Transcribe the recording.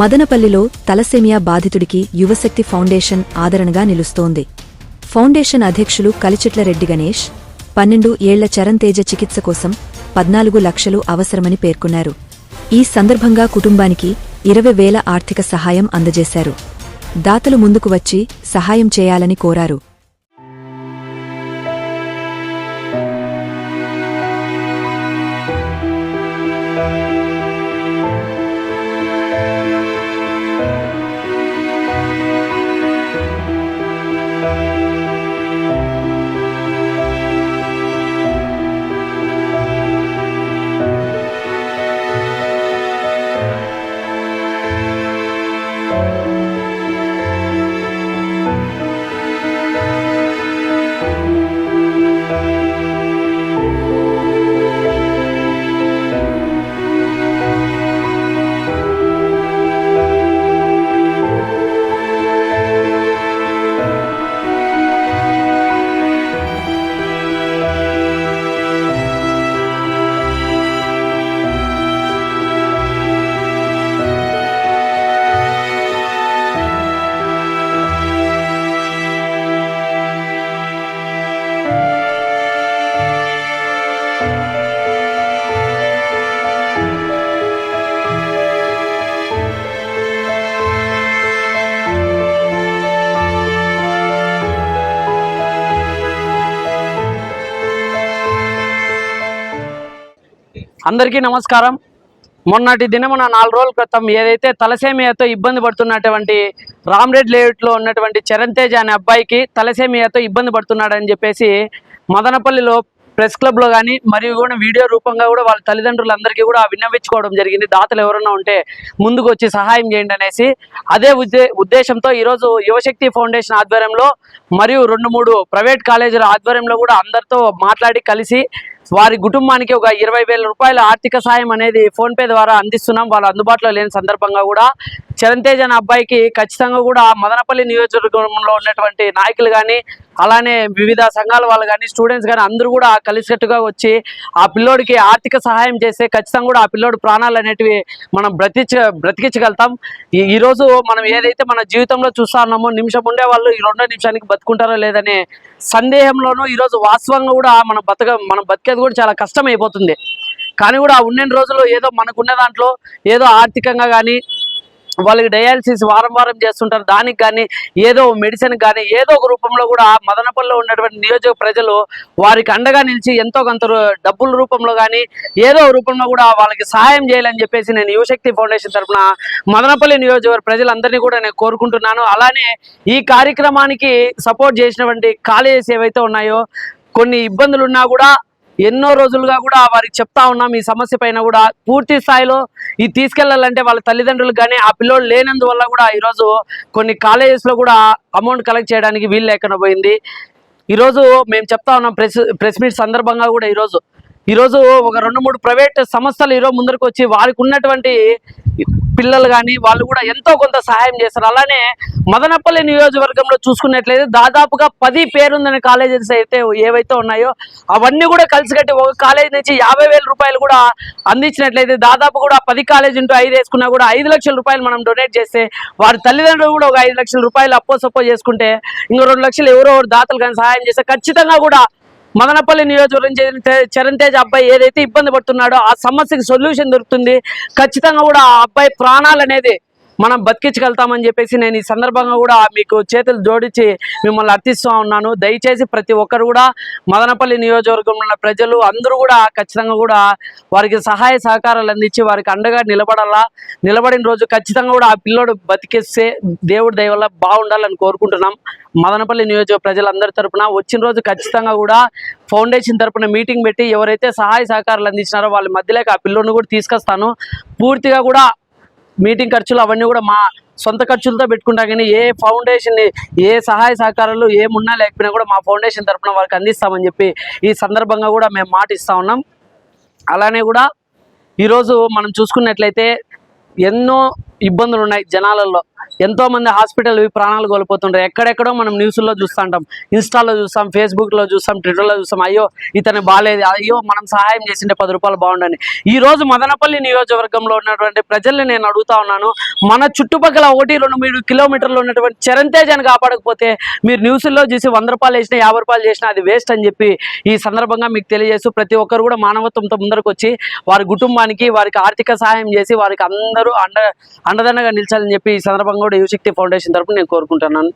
మదనపల్లిలో తలసేమియా బాధితుడికి యువశక్తి ఫౌండేషన్ ఆదరణగా నిలుస్తోంది. ఫౌండేషన్ అధ్యక్షులు కలిచిట్లరెడ్డి గణేష్ పన్నెండు ఏళ్ళ చరణ్తేజ చికిత్స కోసం పద్నాలుగు లక్షలు అవసరమని పేర్కొన్నారు. ఈ సందర్భంగా కుటుంబానికి ఇరవై వేల ఆర్థిక సహాయం అందజేశారు. దాతలు ముందుకు వచ్చి సహాయం చేయాలని కోరారు. అందరికీ నమస్కారం. మొన్నటి దినమున నాలుగు రోజుల క్రితం ఏదైతే తలసేమియాతో ఇబ్బంది పడుతున్నటువంటి రామ్రెడ్ లేఅవుట్లో ఉన్నటువంటి చరణ్ తేజ్ అనే అబ్బాయికి తలసేమియాతో ఇబ్బంది పడుతున్నాడని చెప్పేసి మదనపల్లిలో ప్రెస్ క్లబ్లో కానీ మరియు కూడా వీడియో రూపంగా కూడా వాళ్ళ తల్లిదండ్రులందరికీ కూడా విన్నవించుకోవడం జరిగింది. దాతలు ఎవరన్నా ఉంటే ముందుకు వచ్చి సహాయం చేయండి అనేసి అదే ఉద్దే ఉద్దేశంతో ఈరోజు యువశక్తి ఫౌండేషన్ ఆధ్వర్యంలో మరియు రెండు మూడు ప్రైవేట్ కాలేజీల ఆధ్వర్యంలో కూడా అందరితో మాట్లాడి కలిసి వారి కుటుంబానికి ఒక ఇరవై వేల రూపాయల ఆర్థిక సాయం అనేది ఫోన్పే ద్వారా అందిస్తున్నాం. వాళ్ళు అందుబాటులో లేని సందర్భంగా కూడా చరణ్ అనే అబ్బాయికి ఖచ్చితంగా కూడా మదనపల్లి నియోజకవర్గంలో ఉన్నటువంటి నాయకులు కానీ అలానే వివిధ సంఘాల వాళ్ళు కానీ స్టూడెంట్స్ కానీ అందరూ కూడా కలిసికట్టుగా వచ్చి ఆ పిల్లోడికి ఆర్థిక సహాయం చేస్తే ఖచ్చితంగా కూడా ఆ పిల్లోడి ప్రాణాలు అనేటివి మనం బ్రతిచ బ్రతికించగలుగుతాం. ఈరోజు మనం ఏదైతే మన జీవితంలో చూస్తా ఉన్నామో నిమిషం ఉండే వాళ్ళు ఈ రెండో నిమిషానికి బతుకుంటారో లేదనే సందేహంలోనూ ఈరోజు వాస్తవంగా కూడా మన బతక మనం బతికేది కూడా చాలా కష్టం అయిపోతుంది కానీ కూడా ఆ ఉన్న రోజులు ఏదో మనకున్న దాంట్లో ఏదో ఆర్థికంగా కానీ వాళ్ళకి డయాలసిస్ వారం వారం చేస్తుంటారు. దానికి కానీ ఏదో మెడిసిన్ కానీ ఏదో ఒక రూపంలో కూడా మదనపల్లిలో ఉన్నటువంటి నియోజక ప్రజలు వారికి అండగా నిలిచి ఎంతో కొంత డబ్బుల రూపంలో కానీ ఏదో రూపంలో కూడా వాళ్ళకి సహాయం చేయాలని చెప్పేసి నేను యువశక్తి ఫౌండేషన్ తరఫున మదనపల్లి నియోజకవర్గ ప్రజలందరినీ కూడా నేను కోరుకుంటున్నాను. అలానే ఈ కార్యక్రమానికి సపోర్ట్ చేసినటువంటి కాలేజెస్ ఏవైతే ఉన్నాయో కొన్ని ఇబ్బందులు ఉన్నా కూడా ఎన్నో రోజులుగా కూడా వారికి చెప్తా ఉన్నాం ఈ సమస్య పైన కూడా పూర్తి స్థాయిలో ఇది తీసుకెళ్ళాలంటే వాళ్ళ తల్లిదండ్రులు కానీ ఆ పిల్లోడు లేనందువల్ల కూడా ఈరోజు కొన్ని కాలేజెస్లో లో కూడా అమౌంట్ కలెక్ట్ చేయడానికి వీలు లేకుండా పోయింది. ఈరోజు మేము చెప్తా ఉన్నాం ప్రెస్ ప్రెస్ మీట్ సందర్భంగా కూడా ఈరోజు. ఈరోజు ఒక రెండు మూడు ప్రైవేట్ సంస్థలు ఈరోజు ముందరకు వచ్చి వారికి ఉన్నటువంటి పిల్లలు కానీ వాళ్ళు కూడా ఎంతో కొంత సహాయం చేస్తారు. అలానే మదనపల్లి నియోజకవర్గంలో చూసుకున్నట్లయితే దాదాపుగా పది పేరుందని కాలేజెస్ అయితే ఏవైతే ఉన్నాయో అవన్నీ కూడా కలిసికట్టి ఒక కాలేజ్ నుంచి యాభై వేల రూపాయలు కూడా అందించినట్లయితే దాదాపు కూడా పది కాలేజ్ ఇంటూ ఐదు వేసుకున్నా కూడా ఐదు లక్షల రూపాయలు మనం డొనేట్ చేస్తే వారి తల్లిదండ్రులు కూడా ఒక ఐదు లక్షల రూపాయలు అప్పో సప్పో చేసుకుంటే ఇంకో రెండు లక్షలు ఎవరో దాతలు కానీ సహాయం చేస్తే ఖచ్చితంగా కూడా మదనపల్లి నియోజకవర్గం చెందిన చరణ్ తేజ్ అబ్బాయి ఏదైతే ఇబ్బంది పడుతున్నాడో ఆ సమస్యకి సొల్యూషన్ దొరుకుతుంది. ఖచ్చితంగా కూడా ఆ అబ్బాయి ప్రాణాలు అనేది మనం బతికించగలుగుతామని చెప్పేసి నేను ఈ సందర్భంగా కూడా మీకు చేతులు జోడించి మిమ్మల్ని అర్థిస్తూ ఉన్నాను. దయచేసి ప్రతి ఒక్కరు కూడా మదనపల్లి నియోజకవర్గంలో ఉన్న ప్రజలు అందరూ కూడా ఖచ్చితంగా కూడా వారికి సహాయ సహకారాలు అందించి వారికి అండగా నిలబడాలా. నిలబడిన రోజు ఖచ్చితంగా కూడా ఆ పిల్లోడు బతికేస్తే దేవుడి దయవల్ల బాగుండాలని కోరుకుంటున్నాం. మదనపల్లి నియోజక ప్రజలందరి తరపున వచ్చిన రోజు ఖచ్చితంగా కూడా ఫౌండేషన్ తరపున మీటింగ్ పెట్టి ఎవరైతే సహాయ సహకారాలు అందించినారో వాళ్ళ మధ్యలోకి ఆ పిల్లోని కూడా తీసుకొస్తాను. పూర్తిగా కూడా మీటింగ్ ఖర్చులు అవన్నీ కూడా మా సొంత ఖర్చులతో పెట్టుకుంటాం కానీ ఏ ఫౌండేషన్ ఏ సహాయ సహకారాలు ఏమున్నా లేకపోయినా కూడా మా ఫౌండేషన్ తరఫున వారికి అందిస్తామని చెప్పి ఈ సందర్భంగా కూడా మేము మాట ఇస్తా ఉన్నాం. అలానే కూడా ఈరోజు మనం చూసుకున్నట్లయితే ఎన్నో ఇబ్బందులు ఉన్నాయి జనాలలో. ఎంతో మంది హాస్పిటల్ ప్రాణాలు కోల్పోతుంటారు ఎక్కడెక్కడో మనం న్యూస్లో చూస్తుంటాం. ఇన్స్టాలో చూస్తాం ఫేస్బుక్లో చూస్తాం ట్విట్టర్లో చూస్తాం. అయ్యో ఇతను బాగాలేదు అయ్యో మనం సహాయం చేసింటే పది రూపాయలు బాగుండని. ఈ రోజు మదనపల్లి నియోజకవర్గంలో ఉన్నటువంటి ప్రజల్ని నేను అడుగుతా ఉన్నాను. మన చుట్టుపక్కల ఒకటి రెండు మూడు కిలోమీటర్లు ఉన్నటువంటి చరంతేజాన్ని కాపాడకపోతే మీరు న్యూస్లో చూసి వంద రూపాయలు వేసినా యాభై రూపాయలు చేసినా అది వేస్ట్ అని చెప్పి ఈ సందర్భంగా మీకు తెలియజేస్తూ ప్రతి ఒక్కరు కూడా మానవత్వంతో ముందరకు వచ్చి వారి కుటుంబానికి వారికి ఆర్థిక సహాయం చేసి వారికి అందరూ అండ అండదండగా నిలిచాలని చెప్పి ఈ సందర్భంగా కూడా యువశక్తి ఫౌండేషన్ తరపున నేను కోరుకుంటున్నాను.